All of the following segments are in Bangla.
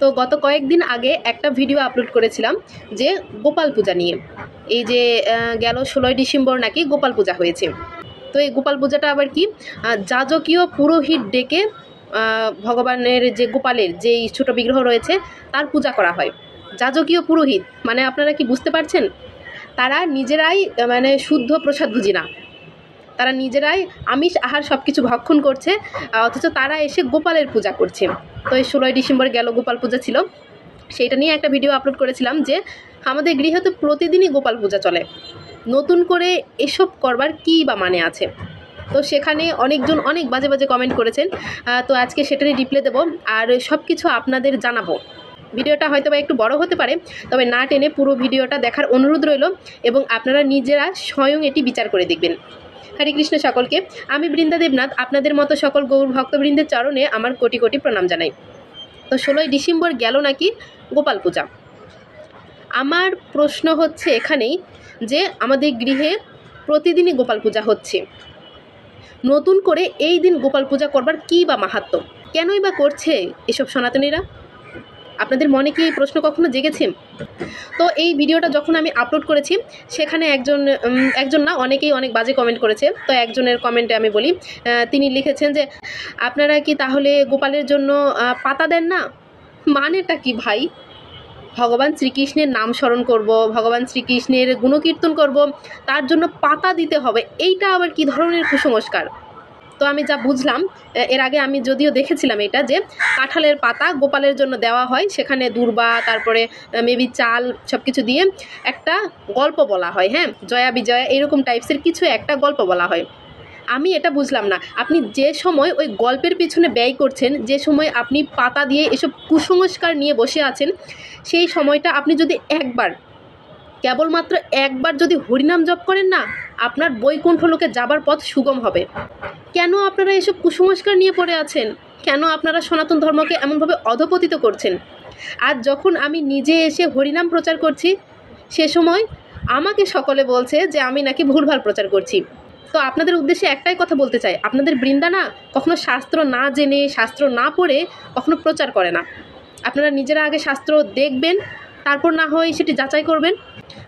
তো গত কয়েকদিন আগে একটা ভিডিও আপলোড করেছিলাম যে গোপাল পূজা নিয়ে। এই যে গেল ষোলোই ডিসেম্বর নাকি গোপাল পূজা হয়েছে। তো এই গোপাল পূজাটা আবার কি? যাজকীয় পুরোহিত ডেকে ভগবানের যে গোপালের যেই ছোট বিগ্রহ রয়েছে, তার পূজা করা হয়। যাজকীয় পুরোহিত মানে আপনারা কি বুঝতে পারছেন? তারা নিজেরাই মানে শুদ্ধ প্রসাদ বুঝি না। তারা নিজেরাই আমিষ, আহার সব কিছু ভক্ষণ করছে অথচ তারা এসে গোপালের পূজা করছে। তো এই ষোলোই ডিসেম্বর গেল, গোপাল পূজা ছিল। সেইটা নিয়ে একটা ভিডিও আপলোড করেছিলাম যে, আমাদের গৃহে তো প্রতিদিনই গোপাল পূজা চলে। নতুন করে এসব করবার কী বা মানে আছে? তো সেখানে অনেকজন অনেক বাজে বাজে কমেন্ট করেছেন। তো আজকে সেটারই রিপ্লাই দেবো। আর সব কিছু আপনাদের জানাব। ভিডিওটা হয়তো বা একটু বড় হতে পারে, তবে না টেনে পুরো ভিডিওটা দেখার অনুরোধ রইল এবং আপনারা নিজেরা স্বয়ং এটি বিচার করে দেখবেন। হরে কৃষ্ণ সকলকে। আমি বৃন্দা দেবনাথ, আপনাদের মতো সকল গৌর ভক্তবৃন্দের চরণে আমার কোটি কোটি প্রণাম জানাই। তো ষোলোই ডিসেম্বর গেল নাকি গোপাল পূজা? আমার প্রশ্ন হচ্ছে এখানেই যে আমাদের গৃহে প্রতিদিনই গোপাল পূজা হচ্ছে। নতুন করে এই দিন গোপাল পূজা করবার কী বা মাহাত্ম কেনই বা করছে এসব সনাতনীরা? আপনাদের মনে কি এই প্রশ্ন কখনো জেগেছে? তো এই ভিডিওটা যখন আমি আপলোড করেছি, সেখানে একজন একজন না, অনেকেই অনেক বাজে কমেন্ট করেছে। তো একজনের কমেন্টে আমি বলি তিনি লিখেছেন যে, আপনারা কি তাহলে গোপালের জন্য পাতা দেন না? মানেটা কি ভাই? ভগবান শ্রীকৃষ্ণের নাম স্মরণ করব, ভগবান শ্রীকৃষ্ণের গুণকীর্তন করব, তার জন্য পাতা দিতে হবে। এইটা আবার কি ধরনের কুসংস্কার? তো আমি যা বুঝলাম এর আগে আমি যদিও দেখেছিলাম এটা যে কাঁঠালের পাতা গোপালের জন্য দেওয়া হয়, সেখানে দুর্বা, তারপরে মেবি চাল সব কিছু দিয়ে একটা গল্প বলা হয় হ্যাঁ? জয়া বিজয়া এরকম টাইপসের কিছু একটা গল্প বলা হয়। আমি এটা বুঝলাম না। আপনি যে সময় ওই গল্পের পিছনে ব্যয় করছেন, যে সময় আপনি পাতা দিয়ে এসব কুসংস্কার নিয়ে বসে আছেন, সেই সময়টা আপনি যদি একবার, কেবলমাত্র একবার যদি হরিনাম জপ করেন না, আপনার বৈকুণ্ঠ লোকে যাবার পথ সুগম হবে। কেন আপনারা এসব কুসংস্কার নিয়ে পড়ে আছেন? কেন আপনারা সনাতন ধর্মকে এমনভাবে অধপতিত করছেন? আর যখন আমি নিজে এসে হরিনাম প্রচার করছি, সে সময় আমাকে সকলে বলছে যে আমি নাকি ভুলভাল প্রচার করছি। তো আপনাদের উদ্দেশ্যে একটাই কথা বলতে চাই। আপনাদের বৃন্দা না কখনো শাস্ত্র না জেনে, শাস্ত্র না পড়ে কখনো প্রচার করে না। আপনারা নিজেরা আগে শাস্ত্র দেখবেন তারপর না হয় সেটি যাচাই করবেন।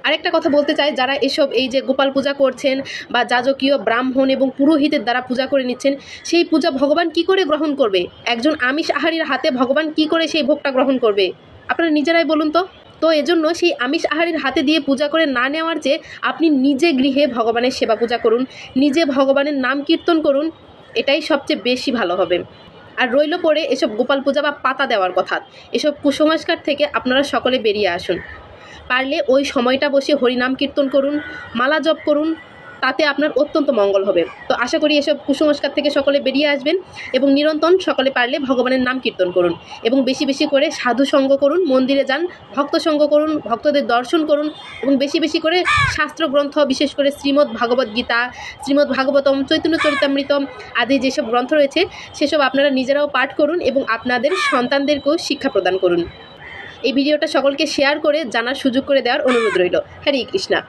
আরেকটা কথা বলতে চাই, যারা এসব এই যে গোপাল পূজা করছেন বা যাজকীয়, ব্রাহ্মণ এবং পুরোহিতের দ্বারা পূজা করে নিচ্ছেন, সেই পূজা ভগবান কি করে গ্রহণ করবে? একজন আমিষ আহারির হাতে ভগবান কি করে সেই ভোগটা গ্রহণ করবে? আপনারা নিজেরাই বলুন তো। তো এজন্য সেই আমিষ আহারীর হাতে দিয়ে পূজা করে না নেওয়ার চেয়ে আপনি নিজে গৃহে ভগবানের সেবা পূজা করুন, নিজে ভগবানের নাম কীর্তন করুন, এটাই সবচেয়ে বেশি ভালো হবে। আর রইল পরে এসব গোপাল পূজা বা পাতা দেওয়ার কথা। এসব কুসংস্কার থেকে আপনারা সকলে বেরিয়ে আসুন। পারলে ওই সময়টা বসে হরিনাম কীর্তন করুন, মালা জপ করুন তাতে আপনার অত্যন্ত মঙ্গল হবে। তো আশা করি এসব কুসংস্কার থেকে সকলে বেরিয়ে আসবেন এবং নিরন্তন সকলে পারলে ভগবানের নাম কীর্তন করুন এবং বেশি বেশি করে সাধু সঙ্গ করুন, মন্দিরে যান, ভক্ত সঙ্গ করুন, ভক্তদের দর্শন করুন এবং বেশি বেশি করে শাস্ত্র গ্রন্থ, বিশেষ করে শ্রীমদ্ ভাগবত গীতা, শ্রীমদ্ ভাগবতম, চৈতন্য চরিতামৃতম আদি যেসব গ্রন্থ রয়েছে, সেসব আপনারা নিজেরাও পাঠ করুন এবং আপনাদের সন্তানদেরকেও শিক্ষা প্রদান করুন। এই ভিডিওটা সকলকে শেয়ার করে জানার সুযোগ করে দেওয়ার অনুরোধ রইল। হরে কৃষ্ণা।